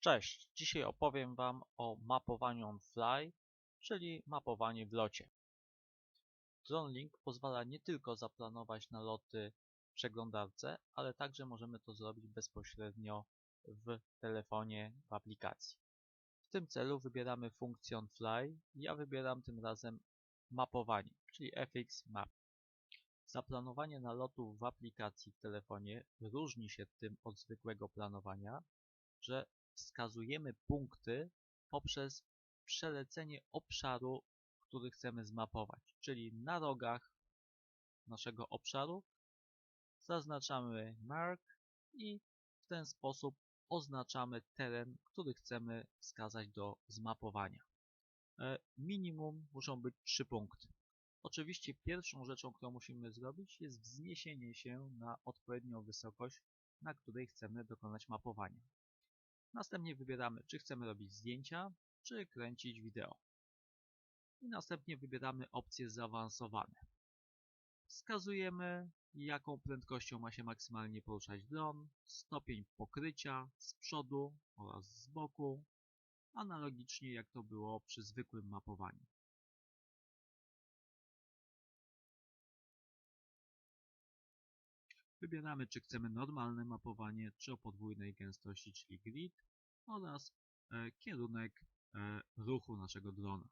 Cześć, dzisiaj opowiem Wam o mapowaniu on fly, czyli mapowanie w locie. DroneLink pozwala nie tylko zaplanować naloty w przeglądarce, ale także możemy to zrobić bezpośrednio w telefonie w aplikacji. W tym celu wybieramy funkcję on fly. Ja wybieram tym razem mapowanie, czyli FX Map. Zaplanowanie nalotu w aplikacji w telefonie różni się tym od zwykłego planowania, że wskazujemy punkty poprzez przelecenie obszaru, który chcemy zmapować. Czyli na rogach naszego obszaru zaznaczamy mark i w ten sposób oznaczamy teren, który chcemy wskazać do zmapowania. E, minimum muszą być trzy punkty. Oczywiście pierwszą rzeczą, którą musimy zrobić jest wzniesienie się na odpowiednią wysokość, na której chcemy dokonać mapowania. Następnie wybieramy, czy chcemy robić zdjęcia, czy kręcić wideo. I następnie wybieramy opcje zaawansowane. Wskazujemy, jaką prędkością ma się maksymalnie poruszać dron, stopień pokrycia z przodu oraz z boku, analogicznie jak to było przy zwykłym mapowaniu. Wybieramy, czy chcemy normalne mapowanie, czy o podwójnej gęstości, czyli grid oraz e, kierunek e, ruchu naszego drona.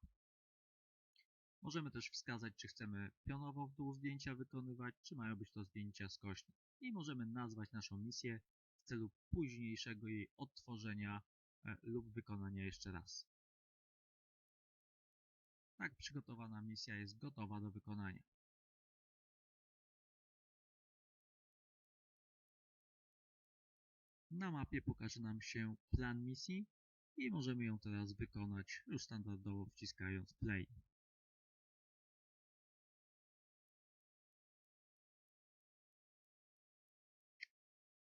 Możemy też wskazać, czy chcemy pionowo w dół zdjęcia wykonywać, czy mają być to zdjęcia skośne. I możemy nazwać naszą misję w celu późniejszego jej odtworzenia e, lub wykonania jeszcze raz. Tak przygotowana misja jest gotowa do wykonania. Na mapie pokaże nam się plan misji i możemy ją teraz wykonać już standardowo wciskając play.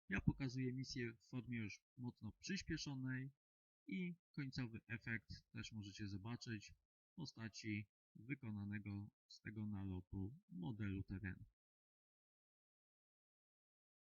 Ja pokazuję misję w formie już mocno przyspieszonej i końcowy efekt też możecie zobaczyć w postaci wykonanego z tego nalotu modelu terenu.